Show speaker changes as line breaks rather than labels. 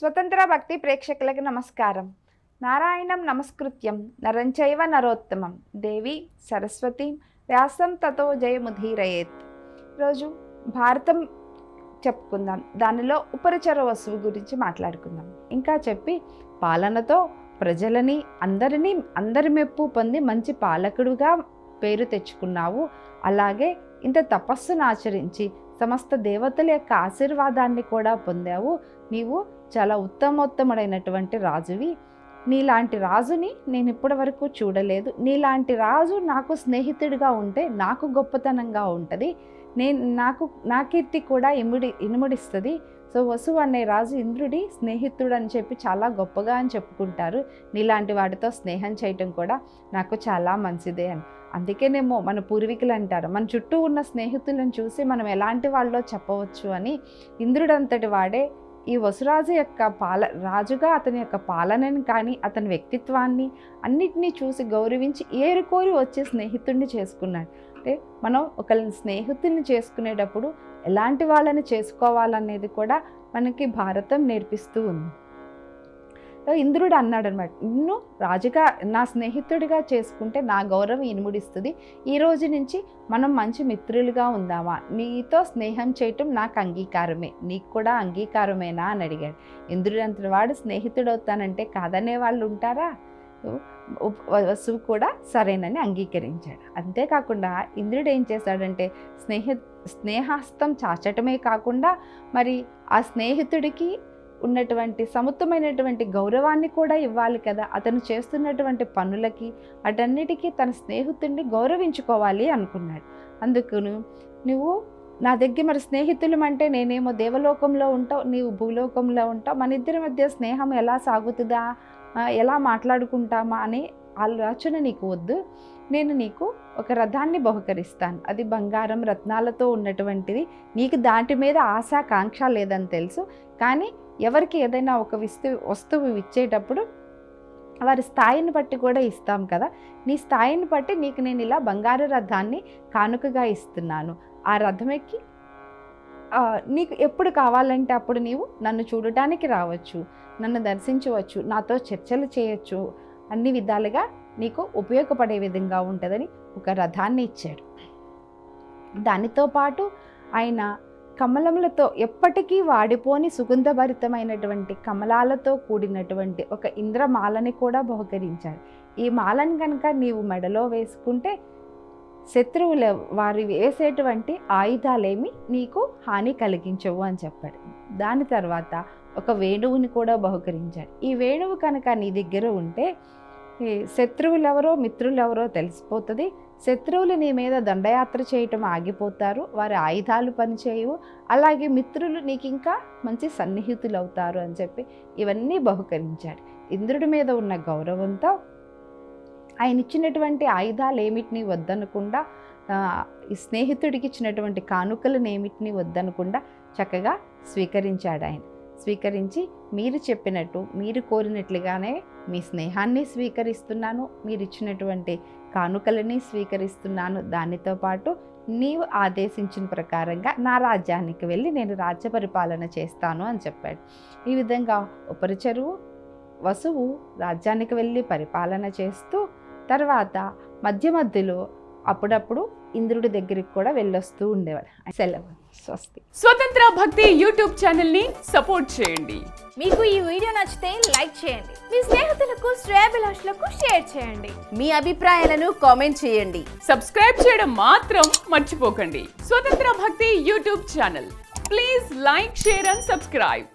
స్వతంత్ర భక్తి ప్రేక్షకులకు నమస్కారం. నారాయణం నమస్కృత్యం నరంచైవ నరోత్తమం. దేవి సరస్వతి వ్యాసం తతో జయముధీరయేత్ ఈరోజు భారతం చెప్పుకుందాం. దానిలో ఉపరిచర వస్తువు గురించి మాట్లాడుకుందాం. ఇంకా చెప్పి పాలనతో ప్రజలని అందరినీ అందరి మెప్పు పొంది మంచి పాలకుడుగా పేరు తెచ్చుకున్నావు. అలాగే ఇంత తపస్సును ఆచరించి సమస్త దేవతల యొక్క ఆశీర్వాదాన్ని కూడా పొందావు. నీవు చాలా ఉత్తమోత్తముడైనటువంటి రాజువి. నీలాంటి రాజుని నేను ఇప్పటి వరకు చూడలేదు. నీలాంటి రాజు నాకు స్నేహితుడిగా ఉంటే నాకు గొప్పతనంగా ఉంటుంది. నేను నాకు నా కీర్తి కూడా ఇముడి ఇనుముడిస్తుంది. సో వసు అనే రాజు ఇంద్రుడి స్నేహితుడు అని చెప్పి చాలా గొప్పగా అని చెప్పుకుంటారు. నీలాంటి వాడితో స్నేహం చేయటం కూడా నాకు చాలా మంచిదే అని. అందుకేనేమో మన పూర్వీకులు అంటారు మన చుట్టూ ఉన్న స్నేహితులను చూసి మనం ఎలాంటి వాళ్ళో చెప్పవచ్చు అని. ఇంద్రుడంతటి వాడే ఈ వసురాజు యొక్క పాల రాజుగా అతని యొక్క పాలనని కానీ అతని వ్యక్తిత్వాన్ని అన్నిటినీ చూసి గౌరవించి ఏరుకోరి వచ్చే స్నేహితుడిని చేసుకున్నాడు. అంటే మనం ఒకరిని స్నేహితుడిని చేసుకునేటప్పుడు ఎలాంటి వాళ్ళని చేసుకోవాలనేది కూడా మనకి భారతం నేర్పిస్తూ ఉంది. ఇంద్రుడు అన్నాడు అనమాట నిన్ను రాజుగా నా స్నేహితుడిగా చేసుకుంటే నా గౌరవం ఇనుముడిస్తుంది. ఈ రోజు నుంచి మనం మంచి మిత్రులుగా ఉందామా? నీతో స్నేహం చేయటం నాకు అంగీకారమే. నీకు కూడా అంగీకారమేనా? అని అడిగాడు. ఇంద్రుడు అంతటి వాడు స్నేహితుడు అవుతానంటే కాదనే వాళ్ళు ఉంటారా? వసువు కూడా సరేనని అంగీకరించాడు. అంతేకాకుండా ఇంద్రుడు ఏం చేశాడంటే స్నేహి స్నేహాస్తం చాచటమే కాకుండా మరి ఆ స్నేహితుడికి ఉన్నటువంటి సముత్తమైనటువంటి గౌరవాన్ని కూడా ఇవ్వాలి కదా. అతను చేస్తున్నటువంటి పనులకి అటన్నిటికీ తన స్నేహితుడిని గౌరవించుకోవాలి అనుకున్నాడు. అందుకును నువ్వు నా దగ్గర మరి స్నేహితులు అంటే నేనేమో దేవలోకంలో ఉంటావు నీవు భూలోకంలో ఉంటావు మన ఇద్దరి మధ్య స్నేహం ఎలా సాగుతుందా ఎలా మాట్లాడుకుంటామా అని ఆలోచన నీకు వద్దు. నేను నీకు ఒక రథాన్ని బహుకరిస్తాను. అది బంగారం రత్నాలతో ఉన్నటువంటిది. నీకు దాటి మీద ఆశాకాంక్ష లేదని తెలుసు. కానీ ఎవరికి ఏదైనా ఒక విస్తు వస్తువు ఇచ్చేటప్పుడు వారి స్థాయిని బట్టి కూడా ఇస్తాం కదా. నీ స్థాయిని బట్టి నీకు నేను ఇలా బంగారు రథాన్ని కానుకగా ఇస్తున్నాను. ఆ రథం ఎక్కి నీకు ఎప్పుడు కావాలంటే అప్పుడు నీవు నన్ను చూడటానికి రావచ్చు. నన్ను దర్శించవచ్చు. నాతో చర్చలు చేయొచ్చు. అన్ని విధాలుగా నీకు ఉపయోగపడే విధంగా ఉంటుందని ఒక రథాన్ని ఇచ్చాడు. దానితో పాటు ఆయన కమలములతో ఎప్పటికీ వాడిపోని సుగంధభరితమైనటువంటి కమలాలతో కూడినటువంటి ఒక ఇంద్రమాలని కూడా బహుకరించాడు. ఈ మాలను కనుక నీవు మెడలో వేసుకుంటే శత్రువుల వారి వేసేటువంటి ఆయుధాలేమి నీకు హాని కలిగించవు అని చెప్పాడు. దాని తర్వాత ఒక వేణువుని కూడా బహుకరించాడు. ఈ వేణువు కనుక నీ దగ్గర ఉంటే శత్రువులు ఎవరో తెలిసిపోతుంది. శత్రువులు నీ మీద దండయాత్ర చేయటం ఆగిపోతారు. వారి ఆయుధాలు పనిచేయవు. అలాగే మిత్రులు నీకు ఇంకా మంచి సన్నిహితులు అవుతారు అని చెప్పి ఇవన్నీ బహుకరించాడు. ఇంద్రుడి మీద ఉన్న గౌరవంతో ఆయన ఇచ్చినటువంటి ఆయుధాలు ఏమిటిని వద్దనకుండా ఈ స్నేహితుడికి ఇచ్చినటువంటి కానుకలను ఏమిటిని వద్దనకుండా చక్కగా స్వీకరించాడు ఆయన స్వీకరించి మీరు చెప్పినట్టు మీరు కోరినట్లుగానే మీ స్నేహాన్ని స్వీకరిస్తున్నాను మీరు ఇచ్చినటువంటి కానుకలని స్వీకరిస్తున్నాను. దానితో పాటు నీవు ఆదేశించిన ప్రకారంగా నా రాజ్యానికి వెళ్ళి నేను రాజ్య పరిపాలన చేస్తాను అని చెప్పాడు. ఈ విధంగా ఉపరిచరువు వసువు రాజ్యానికి వెళ్ళి పరిపాలన చేస్తూ తర్వాత మధ్య మధ్యలో అప్పుడప్పుడు ఇంద్రుడి దగ్గరికి కూడా వెళ్ళొస్తూ ఉండేవాడు సెలవు. స్వస్తి.
స్వతంత్ర భక్తి యూట్యూబ్ ఛానల్ని సపోర్ట్ చేయండి.
మీకు ఈ వీడియో నచ్చితే లైక్ చేయండి. మీ స్నేహితులకు శ్రేయభిలాషులకు షేర్ చేయండి.
మీ అభిప్రాయాలను కామెంట్ చేయండి.
సబ్స్క్రైబ్ చేయడం మాత్రం మర్చిపోకండి. Swatantra Bhakti YouTube channel. Please like share and subscribe.